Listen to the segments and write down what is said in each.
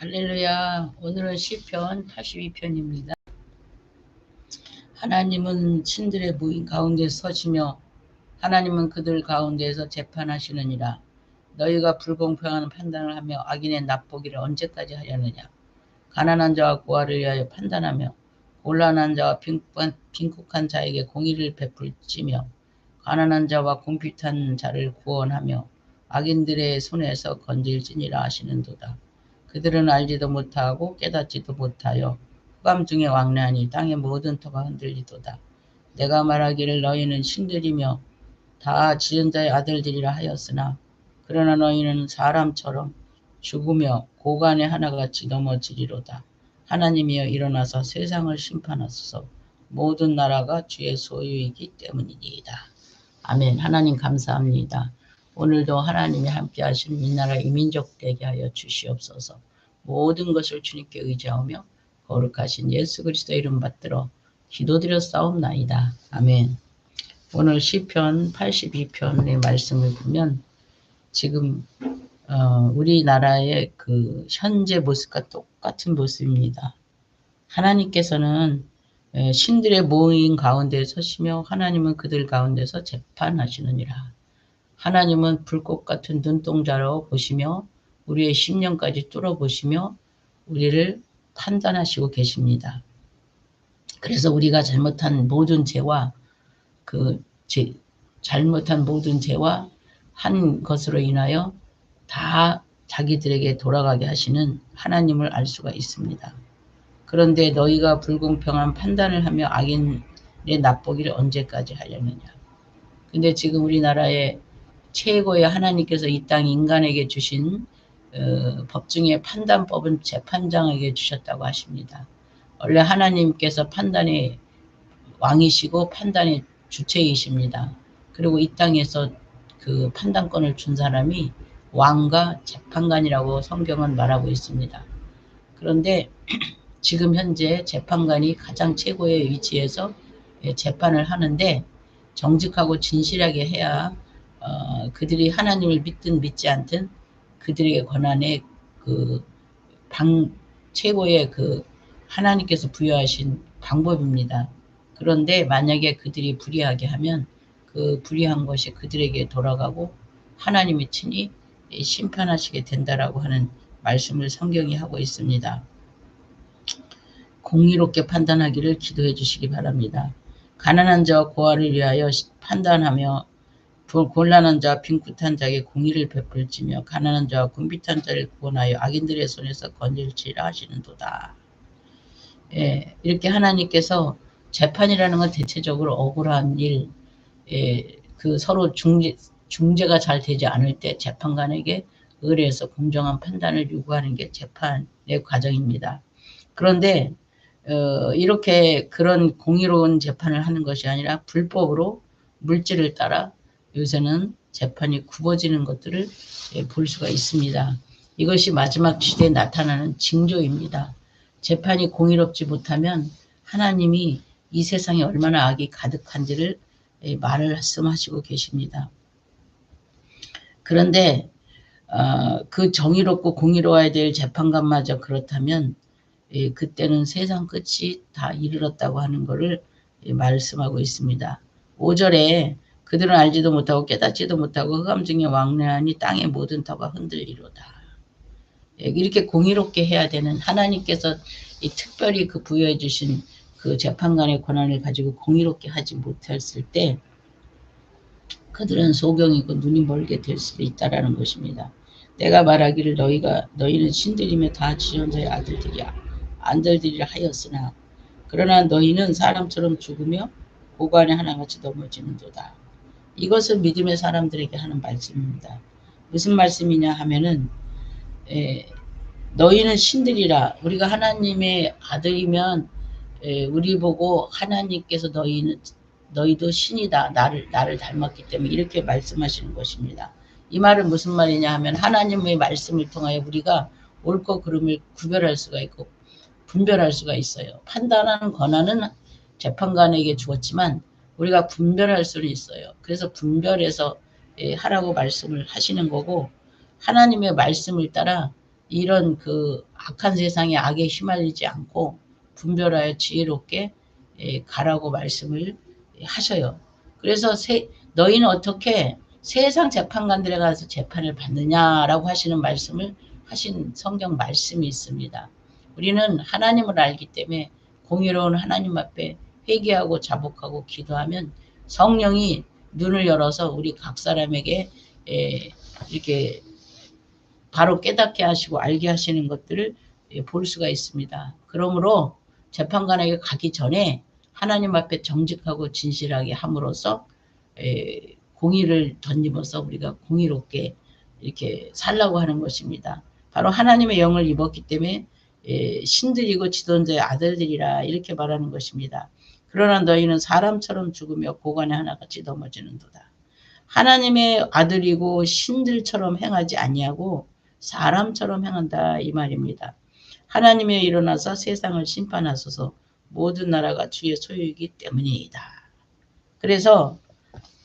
할렐루야. 오늘은 시편 82편입니다. 하나님은 신들의 무인 가운데 서시며 하나님은 그들 가운데에서 재판하시느니라. 너희가 불공평한 판단을 하며 악인의 납보기를 언제까지 하려느냐. 가난한 자와 고아를 위하여 판단하며 곤란한 자와 빈국한, 빈국한 자에게 공의를 베풀지며 가난한 자와 공핍한 자를 구원하며 악인들의 손에서 건질지니라 하시는도다. 그들은 알지도 못하고 깨닫지도 못하여 흑암 중에 왕래하니 땅의 모든 터가 흔들리도다. 내가 말하기를 너희는 신들이며 다 지은 자의 아들들이라 하였으나 그러나 너희는 사람처럼 죽으며 고간의 하나같이 넘어지리로다. 하나님이여 일어나서 세상을 심판하소서 모든 나라가 주의 소유이기 때문이니이다. 아멘. 하나님 감사합니다. 오늘도 하나님이 함께 하시는 이 나라 이민족 되게 하여 주시옵소서. 모든 것을 주님께 의지하며 거룩하신 예수 그리스도 이름 받들어 기도드려 싸움나이다. 아멘. 오늘 시편 82편의 말씀을 보면 지금 어, 우리나라의 그 현재 모습과 똑같은 모습입니다. 하나님께서는 신들의 모임 가운데 서시며 하나님은 그들 가운데서 재판하시느니라. 하나님은 불꽃 같은 눈동자로 보시며 우리의 심령까지 뚫어보시며 우리를 판단하시고 계십니다. 그래서 우리가 잘못한 모든 죄와 그 죄, 잘못한 모든 죄와 한 것으로 인하여 다 자기들에게 돌아가게 하시는 하나님을 알 수가 있습니다. 그런데 너희가 불공평한 판단을 하며 악인의 납보기를 언제까지 하려느냐. 근데 지금 우리나라의 최고의 하나님께서 이 땅 인간에게 주신 어, 법 중에 판단법은 재판장에게 주셨다고 하십니다. 원래 하나님께서 판단의 왕이시고 판단의 주체이십니다. 그리고 이 땅에서 그 판단권을 준 사람이 왕과 재판관이라고 성경은 말하고 있습니다. 그런데 지금 현재 재판관이 가장 최고의 위치에서 재판을 하는데 정직하고 진실하게 해야 어, 그들이 하나님을 믿든 믿지 않든 그들에게 권한의 그 방, 최고의 그 하나님께서 부여하신 방법입니다. 그런데 만약에 그들이 불의하게 하면 그 불의한 것이 그들에게 돌아가고 하나님이 친히 심판하시게 된다라고 하는 말씀을 성경이 하고 있습니다. 공의롭게 판단하기를 기도해 주시기 바랍니다. 가난한 자와 고아를 위하여 판단하며 곤란한 자와 빈굿한 자에게 공의를 베풀지며 가난한 자와 군비탄 자를 구원하여 악인들의 손에서 건질지라 하시는도다. 예, 이렇게 하나님께서 재판이라는 건 대체적으로 억울한 일, 예, 그 서로 중재, 중재가 잘 되지 않을 때 재판관에게 의뢰해서 공정한 판단을 요구하는 게 재판의 과정입니다. 그런데 어, 이렇게 그런 공의로운 재판을 하는 것이 아니라 불법으로 물질을 따라 요새는 재판이 굽어지는 것들을 예, 볼 수가 있습니다. 이것이 마지막 시대에 나타나는 징조입니다. 재판이 공의롭지 못하면 하나님이 이 세상에 얼마나 악이 가득한지를 예, 말을 말씀하시고 계십니다. 그런데 어, 그 정의롭고 공의로워야 될 재판관마저 그렇다면 예, 그때는 세상 끝이 다 이르렀다고 하는 것을 말씀하고 있습니다. 5절에 그들은 알지도 못하고 깨닫지도 못하고 흑암 중에 왕래하니 땅의 모든 터가 흔들리로다. 예, 이렇게 공의롭게 해야 되는 하나님께서 특별히 그 부여해 주신 그 재판관의 권한을 가지고 공의롭게 하지 못했을 때 그들은 소경이고 눈이 멀게 될 수도 있다라는 것입니다. 내가 말하기를 너희가 너희는 신들이며 다 지존자의 아들들이야 안들들이라 하였으나 그러나 너희는 사람처럼 죽으며 고관에 하나같이 넘어지는도다. 이것은 믿음의 사람들에게 하는 말씀입니다. 무슨 말씀이냐 하면은 에, 너희는 신들이라 우리가 하나님의 아들이면 에, 우리 보고 하나님께서 너희는 너희도 신이다 나를 나를 닮았기 때문에 이렇게 말씀하시는 것입니다. 이 말은 무슨 말이냐 하면 하나님의 말씀을 통하여 우리가 옳고 그름을 구별할 수가 있고 분별할 수가 있어요. 판단하는 권한은 재판관에게 주었지만 우리가 분별할 수는 있어요. 그래서 분별해서 예, 하라고 말씀을 하시는 거고 하나님의 말씀을 따라 이런 그 악한 세상에 악에 휘말리지 않고 분별하여 지혜롭게 예, 가라고 말씀을 하셔요. 그래서 세, 너희는 어떻게 세상 재판관들에 가서 재판을 받느냐라고 하시는 말씀을 하신 성경 말씀이 있습니다. 우리는 하나님을 알기 때문에 공의로운 하나님 앞에 회개하고 자복하고 기도하면 성령이 눈을 열어서 우리 각 사람에게 에, 이렇게 바로 깨닫게 하시고 알게 하시는 것들을 예, 볼 수가 있습니다. 그러므로 재판관에게 가기 전에 하나님 앞에 정직하고 진실하게 함으로써 에, 공의를 던짐으로써 우리가 공의롭게 이렇게 살라고 하는 것입니다. 바로 하나님의 영을 입었기 때문에 에, 신들이고 지도자의 아들들이라 이렇게 말하는 것입니다. 그러나 너희는 사람처럼 죽으며 고관에 하나같이 넘어지는도다. 하나님의 아들이고 신들처럼 행하지 아니하고 사람처럼 행한다 이 말입니다. 하나님의 일어나서 세상을 심판하소서 모든 나라가 주의 소유이기 때문이다. 그래서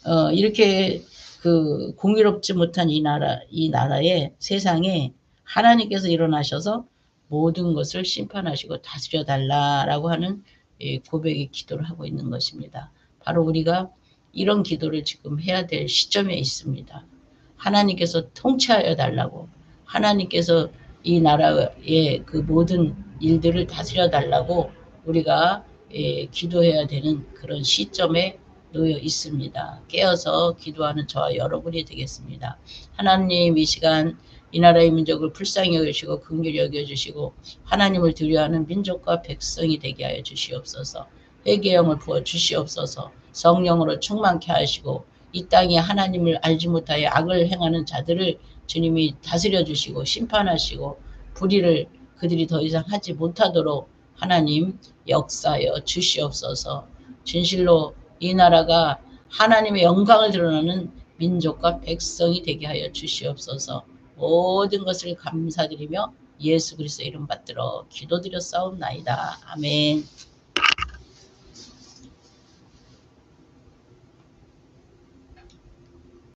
어, 이렇게 그 공의롭지 못한 이 나라 이 나라의 세상에 하나님께서 일어나셔서 모든 것을 심판하시고 다스려 달라라고 하는 고백의 기도를 하고 있는 것입니다. 바로 우리가 이런 기도를 지금 해야 될 시점에 있습니다. 하나님께서 통치하여 달라고 하나님께서 이 나라의 그 모든 일들을 다스려 달라고 우리가 예, 기도해야 되는 그런 시점에 놓여 있습니다. 깨어서 기도하는 저와 여러분이 되겠습니다. 하나님 이 시간 이 나라의 민족을 불쌍히 여기시고 긍휼히 여겨주시고 하나님을 두려워하는 민족과 백성이 되게 하여 주시옵소서. 회개형을 부어 주시옵소서. 성령으로 충만케 하시고 이 땅에 하나님을 알지 못하여 악을 행하는 자들을 주님이 다스려 주시고 심판하시고 불의를 그들이 더 이상 하지 못하도록 하나님 역사여 주시옵소서. 진실로 이 나라가 하나님의 영광을 드러나는 민족과 백성이 되게 하여 주시옵소서. 모든 것을 감사드리며 예수 그리스도 이름 받들어 기도드려 싸움나이다. 아멘.